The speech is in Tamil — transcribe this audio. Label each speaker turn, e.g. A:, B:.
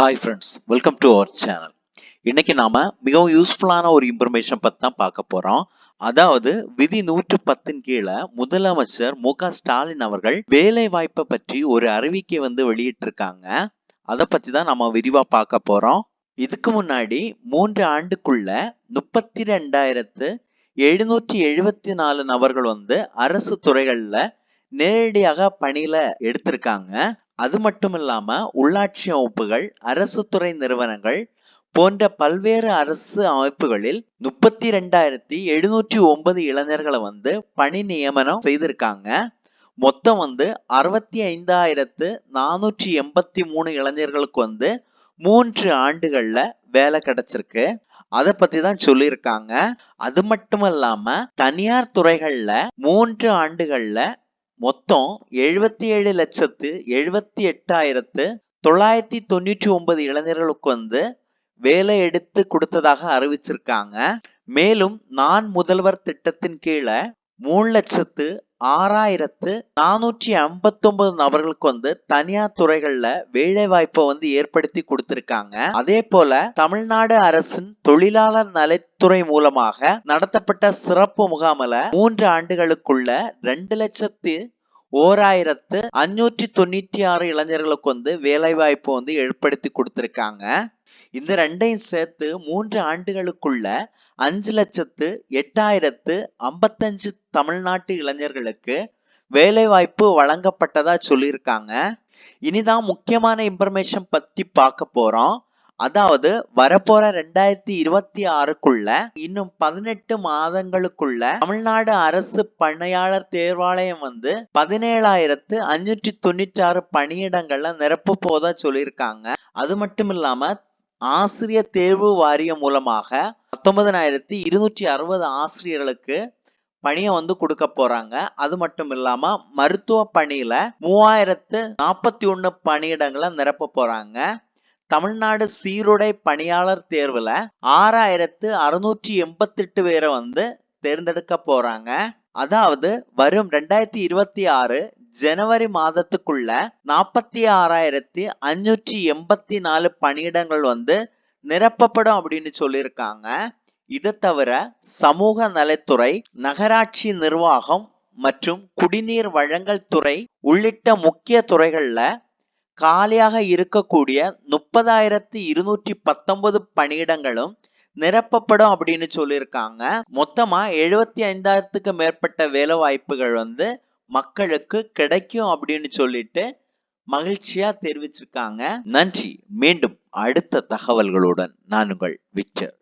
A: Hi friends welcome to our channel இன்னைக்கு நாம மிகவும் யூஸ்ஃபுல்லான ஒரு இன்ஃபர்மேஷன் பத்தி தான் பார்க்க போறோம். அதாவது விதி நூற்று பத்தின் கீழே முதலமைச்சர் மு க ஸ்டாலின் அவர்கள் வேலை வாய்ப்பை பற்றி ஒரு அறிவிக்கை வந்து வெளியிட்டிருக்காங்க. அதை பத்தி தான் நம்ம விரிவா பார்க்க போறோம். இதுக்கு முன்னாடி மூன்று ஆண்டுக்குள்ள முப்பத்தி ரெண்டாயிரத்து எழுநூற்றி எழுபத்தி நாலு நபர்கள் வந்து அரசு துறைகள்ல நேரடியாக பணியில எடுத்திருக்காங்க. அது மட்டும் இல்லாம உள்ளாட்சி அமைப்புகள் அரசு துறை நிறுவனங்கள் போன்ற பல்வேறு அரசு அமைப்புகளில் முப்பத்தி ரெண்டாயிரத்தி எழுநூற்றி ஒன்பது இளைஞர்களை வந்து பணி நியமனம் செய்திருக்காங்க. மொத்தம் வந்து அறுபத்தி ஐந்தாயிரத்து நானூற்றி எண்பத்தி மூணு இளைஞர்களுக்கு வந்து மூன்று ஆண்டுகள்ல வேலை கிடைச்சிருக்கு. அதை பத்தி தான் சொல்லியிருக்காங்க. அது மட்டும் இல்லாம தனியார் துறைகள்ல மூன்று ஆண்டுகள்ல மொத்தம் எழுபத்தி ஏழு லட்சத்து எழுபத்தி எட்டாயிரத்து தொள்ளாயிரத்தி தொண்ணூற்றி ஒன்பது இளைஞர்களுக்கு வந்து வேலை எடுத்து கொடுத்ததாக அறிவிச்சிருக்காங்க. மேலும் நான் முதல்வர் திட்டத்தின் கீழே மூணு லட்சத்து ஆறாயிரத்து நானூற்றி ஐம்பத்தொன்பது நபர்களுக்கு வந்து தனியார் துறைகள்ல வேலை வாய்ப்பை வந்து ஏற்படுத்தி கொடுத்திருக்காங்க. அதே போல தமிழ்நாடு அரசின் தொழிலாளர் நலத்துறை மூலமாக நடத்தப்பட்ட சிறப்பு முகாமில் மூன்று ஆண்டுகளுக்குள்ள ரெண்டு லட்சத்து ஓராயிரத்து அஞ்சூற்றி தொண்ணூற்றி ஆறு இளைஞர்களுக்கு வந்து வேலைவாய்ப்பு வந்து ஏற்படுத்தி கொடுத்திருக்காங்க. இந்த ரெண்டையும் சேர்த்து மூன்று ஆண்டுகளுக்குள்ள அஞ்சு லட்சத்து எட்டாயிரத்து ஐம்பத்தஞ்சு தமிழ்நாட்டு இளைஞர்களுக்கு வேலைவாய்ப்பு வழங்கப்பட்டதா சொல்லியிருக்காங்க. இனிதான் முக்கியமான இன்ஃபர்மேஷன் பத்தி பார்க்க போறோம். அதாவது வரப்போற ரெண்டாயிரத்தி இருபத்தி ஆறுக்குள்ள இன்னும் பதினெட்டு மாதங்களுக்குள்ள தமிழ்நாடு அரசு பணியாளர் தேர்வாலயம் வந்து பதினேழாயிரத்து அஞ்சூற்றி தொண்ணூற்றி ஆறு பணியிடங்கள்ல நிரப்ப போதா சொல்லியிருக்காங்க. அது மட்டும் இல்லாம ஆசிரியர் தேர்வு வாரியம் மூலமாக பத்தொன்பதனாயிரத்தி இருநூற்றி அறுபது ஆசிரியர்களுக்கு பணியை வந்து கொடுக்க போறாங்க. அது மட்டும் இல்லாம மருத்துவ பணியில மூவாயிரத்து நாற்பத்தி ஒண்ணு பணியிடங்களை நிரப்ப போறாங்க. தமிழ்நாடு சீருடை பணியாளர் தேர்வுல ஆறாயிரத்து அறுநூற்றி எண்பத்தி எட்டு பேரை வந்து தேர்ந்தெடுக்க போறாங்க. அதாவது வரும் ரெண்டாயிரத்தி இருபத்தி ஆறு ஜனவரி மாதத்துக்குள்ள நாற்பத்தி ஆறாயிரத்தி அஞ்சூற்றி எண்பத்தி நாலு பணியிடங்கள் வந்து நிரப்பப்படும் அப்படின்னு சொல்லியிருக்காங்க. இதை தவிர சமூக நலத்துறை நகராட்சி நிர்வாகம் மற்றும் குடிநீர் வழங்கல் துறை உள்ளிட்ட முக்கிய துறைகள்ல காலியாக இருக்கக்கூடிய முப்பதாயிரத்தி இருநூற்றி பத்தொன்பது பணியிடங்களும் நிரப்பப்படும் அப்படின்னு சொல்லியிருக்காங்க. மொத்தமா எழுபத்தி ஐந்தாயிரத்துக்கு மேற்பட்ட வேலை வாய்ப்புகள் வந்து மக்களுக்கு கிடைக்கும் அப்படின்னு சொல்லிட்டு மகிழ்ச்சியா தெரிவிச்சிருக்காங்க. நன்றி. மீண்டும் அடுத்த தகவல்களுடன் நான் உங்கள் விக்டர்.